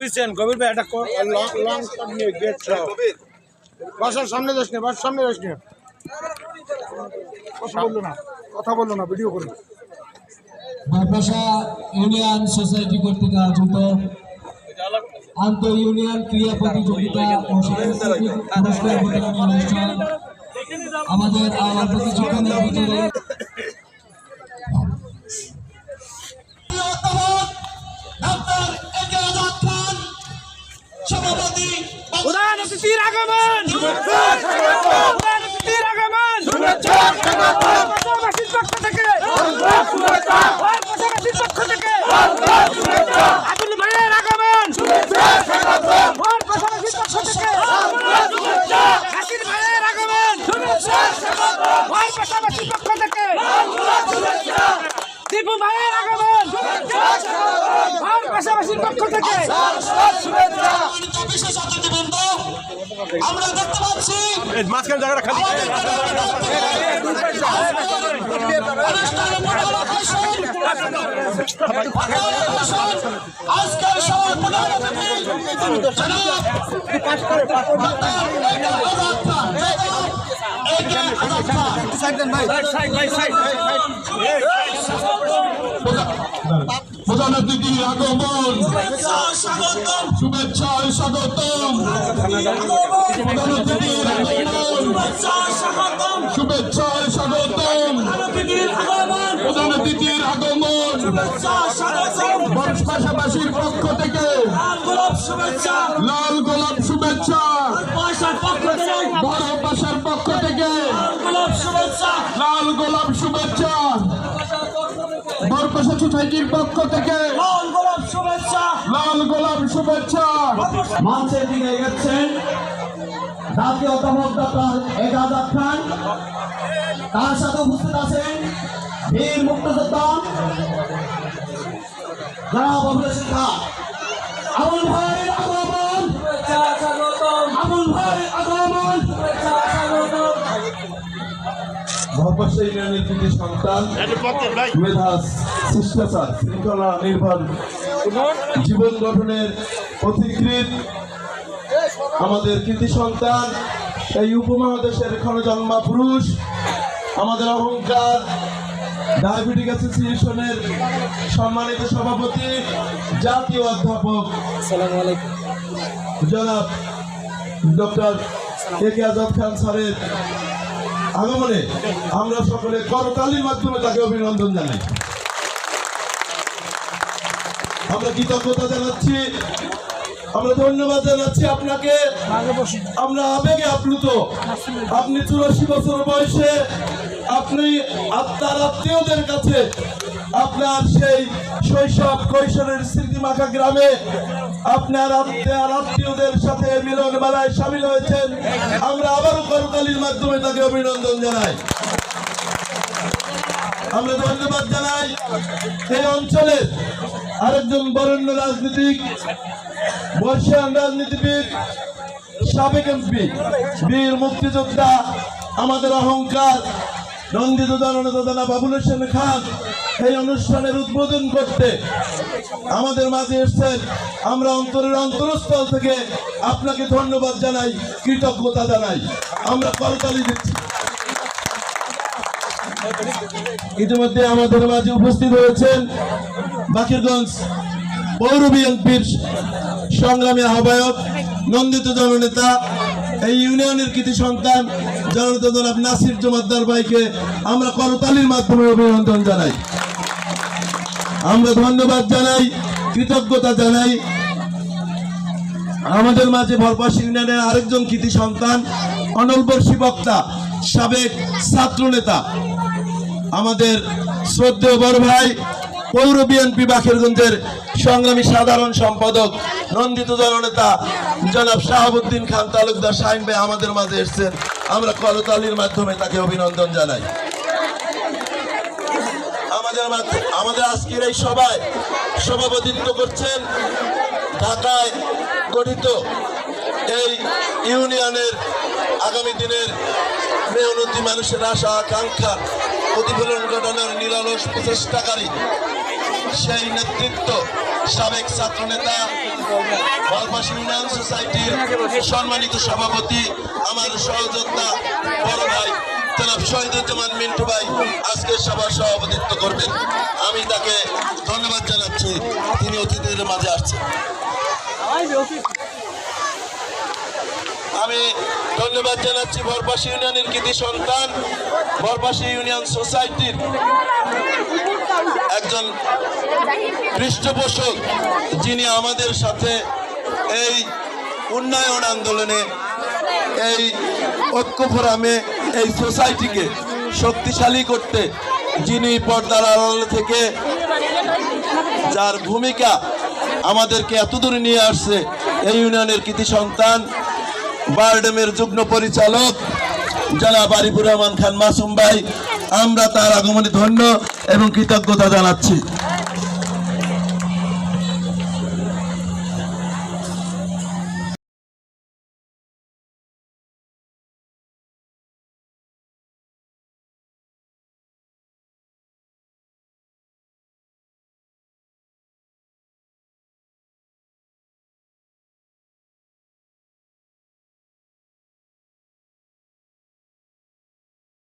বুঝছেন? গভীর ভাই একটা লং লং শট নিয়ে গেট বাসার সামনে যাস না বাসার সামনে যাস না। কথা বলল না কথা বলল না ভিডিও মাদ্রাসা ইউনিয়ন সোসাইটি কর্তৃক আয়োজিত আন্তঃ ইউনিয়ন ক্রীড়া প্রতিযোগিতা ও সাংস্কৃতিক পুরস্কার বিতরণী অনুষ্ঠান। আমাদের আওয়ার প্রতিযোগিতার ভিতরে আমরা দেখতে পাচ্ছি মাঝখানে জায়গাটা খালি। আজকের প্রধান অতিথি জনাব ডক্টর একে আজাদ অতিথির আগমন। শুভেচ্ছা স্বাগতম। শুভেচ্ছা স্বাগতম। প্রধান অতিথির আগমন। পাশাপাশির পক্ষ থেকে লাল গোলাপ শুভেচ্ছা। পয়সার পক্ষ থেকে। বড় পাশার পক্ষ থেকে গোলাপ শুভেচ্ছা। লাল গোলাপ শুভেচ্ছা। সোসাইটির পক্ষ থেকে লাল গোলাপ শুভেচ্ছা। লাল গোলাপ শুভেচ্ছা। মঞ্চের দিকে এগোচ্ছেন জাতীয় অধ্যাপক ডক্টর এজাজ খান তার সাথে উপস্থিত আছেন বীর মুক্তিযোদ্ধা জনাব অভিলেখ সিনহা আবুল ভাইয়ের মহাপাশা ইউনিয়নের কৃতি সন্তান মেধা শিষ্টাচার শৃঙ্খলা নির্ভর জীবন গঠনের পথিকৃত আমাদের কৃতি সন্তান এই উপমহাদেশের ক্ষণজন্মা পুরুষ আমাদের অহংকার ডায়াবেটিক অ্যাসোসিয়েশনের সম্মানিত সভাপতি জাতীয় অধ্যাপক। জনাব ডক্টর এ কে আজাদ খান স্যারের আগমনে আমরা সকলে করতালির মাধ্যমে তাকে অভিনন্দন জানাই। আমরা কৃতজ্ঞতা জানাচ্ছি আমরা ধন্যবাদ জানাচ্ছি আপনাকে। আমরা আবেগে আপ্লুত। আপনি চুরাশি বছর বয়সে আপনি আপনার আত্মীয়দের কাছে আপনার সেই শৈশব কৈশোরের স্মৃতিমাখা গ্রামে আপনার আত্মীয় আত্মীয়দের সাথে মিলন মেলায় সামিল হয়েছেন। আমরা আবারও করতালির মাধ্যমে তাকে অভিনন্দন জানাই। আমরা ধন্যবাদ জানাই এই অঞ্চলের আরেকজন বরেণ্য রাজনীতিক, বর্ষিয়ান রাজনীতিবিদ, সাবেক এমপি, বীর মুক্তিযোদ্ধা, আমাদের অহংকার নন্দিত জননেতা দানা বাবুল হোসেন খান এই অনুষ্ঠানের উদ্বোধন করতে আমাদের মাঝে এসছেন। আমরা অন্তরের অন্তরস্থল থেকে আপনাকে ধন্যবাদ জানাই, কৃতজ্ঞতা জানাই। আমরা করতালি দিচ্ছি। ইতিমধ্যে আমাদের মাঝে উপস্থিত হয়েছেন বাকিরগঞ্জ পৌর বিএনপির সংগ্রামী আহ্বায়ক, নন্দিত জননেতা, এই ইউনিয়নের কৃতি সন্তান জনাব নাসির জমাদ্দার ভাইকে আমরা করতালির মাধ্যমে অভিনন্দন জানাই। আমরা ধন্যবাদ জানাই, কৃতজ্ঞতা জানাই। আমাদের মাঝে ইউনিয়নের আরেকজন কৃতি সন্তান অনলবর্ষী বক্তা সাবেক ছাত্র নেতা আমাদের শ্রদ্ধেয় বড় ভাই পৌর বিএনপি বাকেরগঞ্জের সংগ্রামী সাধারণ সম্পাদক, নন্দিত জননেতা জনাব শাহাবুদ্দিন খান তালুকদার শাহিন ভাই আমাদের মাঝে এসেছেন। আমরা করতালির মাধ্যমে তাকে অভিনন্দন জানাই। আমাদের আমাদের আজকের এই সভায় সভাপতিত্ব করছেন ঢাকায় গঠিত এই ইউনিয়নের আগামী দিনের মেহনতি মানুষের আশা, আকাঙ্ক্ষা প্রতিফলন ঘটানোর নিরলস প্রচেষ্টাকারী সেই নেতৃত্ব সাবেক ছাত্র নেতা বরবাসী ইউনিয়ন সোসাইটির সম্মানিত সভাপতি, আমার সহযোদ্ধা বড় ভাই জনাব শহীদুজ্জামান মিন্টু ভাই আজকে সভার সভাপতিত্ব করবেন। আমি তাকে ধন্যবাদ জানাচ্ছি, তিনি অতিথিদের মাঝে আসছেন। আমি ধন্যবাদ জানাচ্ছি বরপাশি ইউনিয়নের কৃতি সন্তান বরপাশি ইউনিয়ন সোসাইটির একজন পৃষ্ঠপোষক যিনি আমাদের সাথে এই উন্নয়ন আন্দোলনে, এই ঐক্য ফোরামে এই সোসাইটিকে শক্তিশালী করতে যিনি পর্দার আড়াল থেকে যার ভূমিকা আমাদেরকে এত দূরে নিয়ে আসছে এই ইউনিয়নের কৃতি সন্তান বারডেমের যুগ্ম পরিচালক জনাব আরিফুর রহমান খান মাসুম ভাই, আমরা তার আগমনে ধন্য এবং কৃতজ্ঞতা জানাচ্ছি।